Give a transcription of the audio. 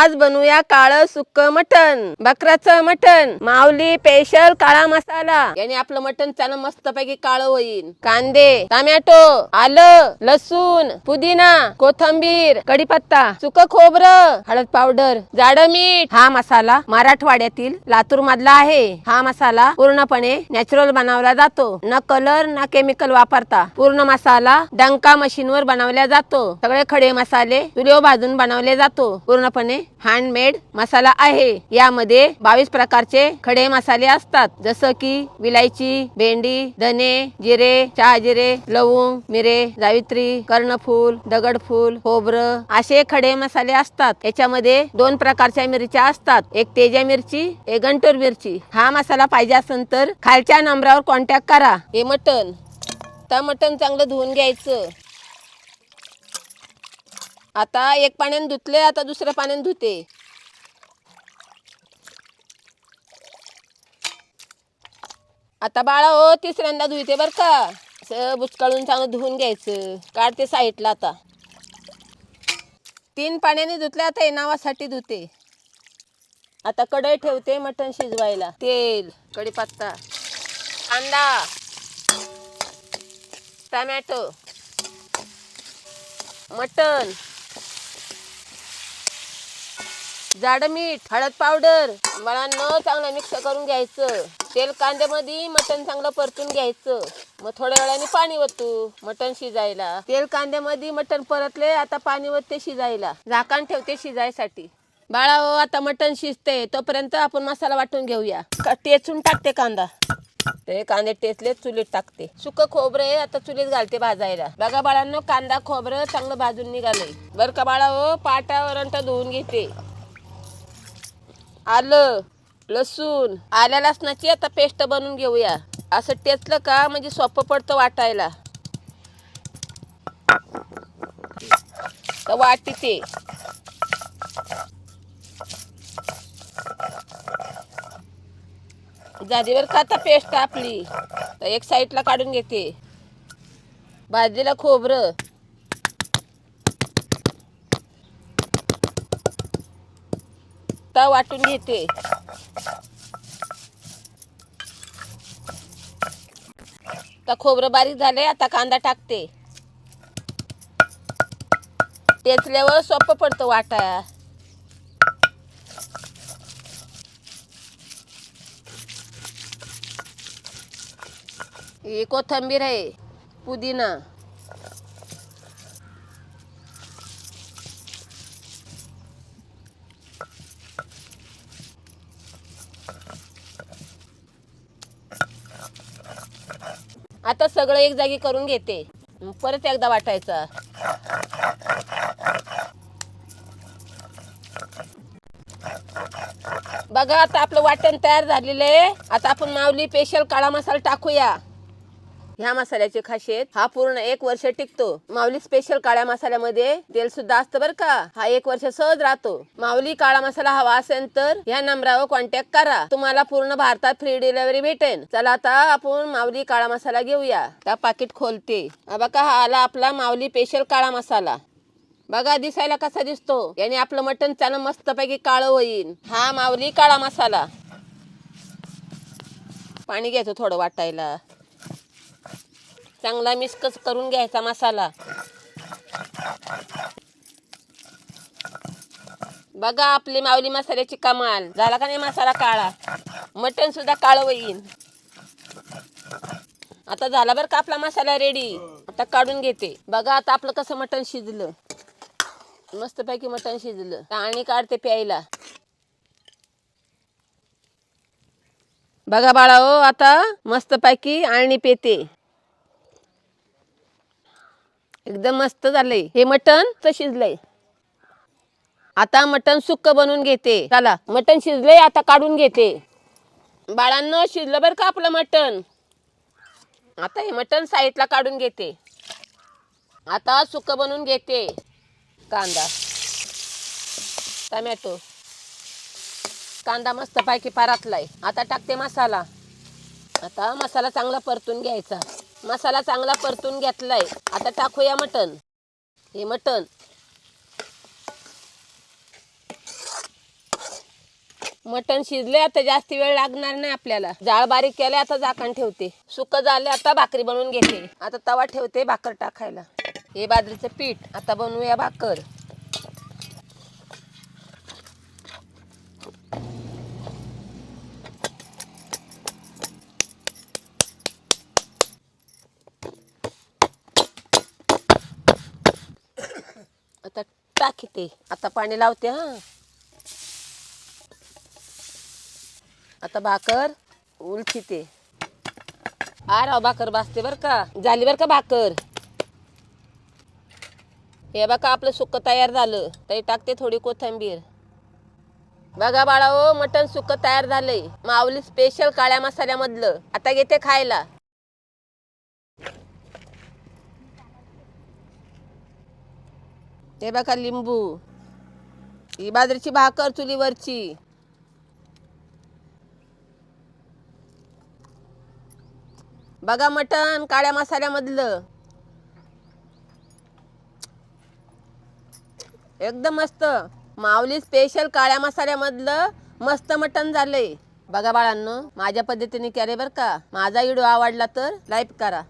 आज बनवूया काळ सुक्क मटण बकराचं मटण माऊली स्पेशल काळा मसाला. याने आपलं मटण त्यानं मस्तपैकी काळं होईल. कांदे टमॅटो आलं लसूण पुदिना कोथंबीर कढीपत्ता सुक खोबरं हळद पावडर जाड मीठ. हा मसाला मराठवाड्यातील लातूर मधला आहे. हा मसाला पूर्णपणे नॅचरल बनवला जातो. न कलर न केमिकल वापरता. पूर्ण मसाला डंका मशीन वर बनवला जातो. सगळे खडे मसाले चुलीवर भाजून बनवले जातो. पूर्णपणे हँडमेड मसाला आहे. यामध्ये बावीस प्रकारचे खडे मसाले असतात. जसं की विलायची भेंडी धने जिरे चहा जिरे लवंग मिरे जावित्री कर्णफूल दगडफूल खोबरं असे खडे मसाले असतात. याच्यामध्ये दोन प्रकारच्या मिरच्या असतात. एक तेजा मिरची एक गंटूर मिरची. हा मसाला पाहिजे असेल तर खालच्या नंबरावर कॉन्टॅक्ट करा. हे मटन तर मटन चांगलं धुवून घ्यायचं. आता एक पाण्याने धुतले आता दुसऱ्या पाण्याने धुते. आता बाळा हो तिसऱ्यांदा धुते बर का? असं बुचकाळून चांगलं धुवून घ्यायचं. काढते साईडला आता. तीन पाण्याने धुतले आता हे नावासाठी धुते. आता कढई ठेवते मटण शिजवायला. तेल कढीपत्ता कांदा टमॅटो मटण. जाड मीठ हळद पावडर मला न चांगलं मिक्स करून घ्यायचं. तेल कांद्यामध्ये मटण चांगलं परतून घ्यायचं. मग थोड्या वेळाने पाणी वतू मटण शिजायला. तेल कांद्यामध्ये मटण परतले आता पाणी वतते शिजायला. झाकण ठेवते शिजायसाठी. बाळा हो आता मटण शिजते तोपर्यंत आपण मसाला वाटून घेऊया. का- टेचून टाकते कांदा. ते कांदे टेचले चुलीत टाकते. सुक खोबरे आहे आता चुलीत घालते भाजायला. बघा बाळांनो कांदा खोबरं चांगलं भाजून निघालंय. बरं का बाळा हो पाटावर धुवून घेते. आलं लसूण. आल्या लसणाची आता पेस्ट बनवून घेऊया. असं टेचलं का म्हणजे सोपं पडतं वाटायला. तर वाटी ते जादीवर का आता पेस्ट आपली. तर एक साईडला काढून घेते. भाजीला खोबरं. आता वाटून घेते. आता खोबरं बारीक झाले आता कांदा टाकते. टेचल्यावर सोपं पडतं वाटा. ही कोथंबीर आहे पुदिना. आता सगळं एक जागी करून घेते. परत एकदा वाटायचा. बघा आता आपलं वाटण तयार झालेलं आहे. आता आपण माऊली स्पेशल काळा मसाला टाकूया. ह्या मसाल्याची खासियत हा पूर्ण एक वर्ष टिकतो. माऊली स्पेशल काळ्या मसाल्यामध्ये तेल सुद्धा असतं बरं का. हा एक वर्ष सहज राहतो. माऊली काळा मसाला हवा असेल तर ह्या नंबरावर कॉन्टॅक्ट करा. तुम्हाला पूर्ण भारतात फ्री डिलिव्हरी भेटेल चला आता आपण माऊली काळा मसाला घेऊया. त्या पाकिट खोलते. बघा हा आला आपला माऊली स्पेशल काळा मसाला. बघा दिसायला कसा दिसतो. याने आपलं मटण त्यानं मस्तपैकी काळं होईल हा माऊली काळा मसाला. पाणी घ्यायचं थोडं वाटायला. चांगला मिक्स करून घ्यायचा मसाला? बघा आपली माऊली मसाल्याची कमाल. झाला का नाही मसाला काळा? मटण सुद्धा काळं होईल आता झाला बरं का आपला मसाला रेडी आता काढून घेते. बघा आता आपलं कसं मटण शिजलं. मस्तपैकी मटण शिजलं. आणि काढते प्यायला. बघा बाळा हो आता मस्तपैकी आणि पेते. एकदम मस्त झालंय. हे मटण शिजलंय. आता मटण सुक्क बनवून घेते. चला मटण शिजलंय आता काढून घेते. बाळांनो शिजलं बरं का आपलं मटण? आता हे मटण साईडला काढून घेते. आता सुक्क बनवून घेते. कांदा टमॅटो. कांदा मस्त पैकी परातलाय. आता टाकते मसाला. आता मसाला चांगला परतून घ्यायचा. मसाला चांगला परतून घेतलाय. आता टाकूया मटण. हे मटण. मटण शिजले आता जास्ती वेळ लागणार नाही आपल्याला. जाळ बारीक केले आता झाकण ठेवते. सुक झाले आता भाकरी बनवून घेते. आता तवा ठेवते भाकर टाकायला. हे बाजरीचं पीठ. आता बनवूया भाकर आता किती? आता पाणी लावते हा. आता भाकर उलचिते आ राव भाकर भाजते बर का? झाली बर का भाकर? हे बघा आपलं सुक्क तयार झालं. तरी टाकते थोडी कोथिंबीर. बघा बाळा ओ मटण सुक्क तयार झालंय. माऊली स्पेशल काळ्या मसाल्यामधलं. आता घेते खायला. हे बघा लिंबू. ही बाजरीची भाकर चुलीवरची. बघा मटण काळ्या मसाल्यामधलं. एकदम मस्त. माऊली स्पेशल काळ्या मसाल्यामधलं मस्त मटण झालंय. बघा बाळांनो माझ्या पद्धतीने केले बरं का. माझा व्हिडिओ आवडला तर लाईक करा.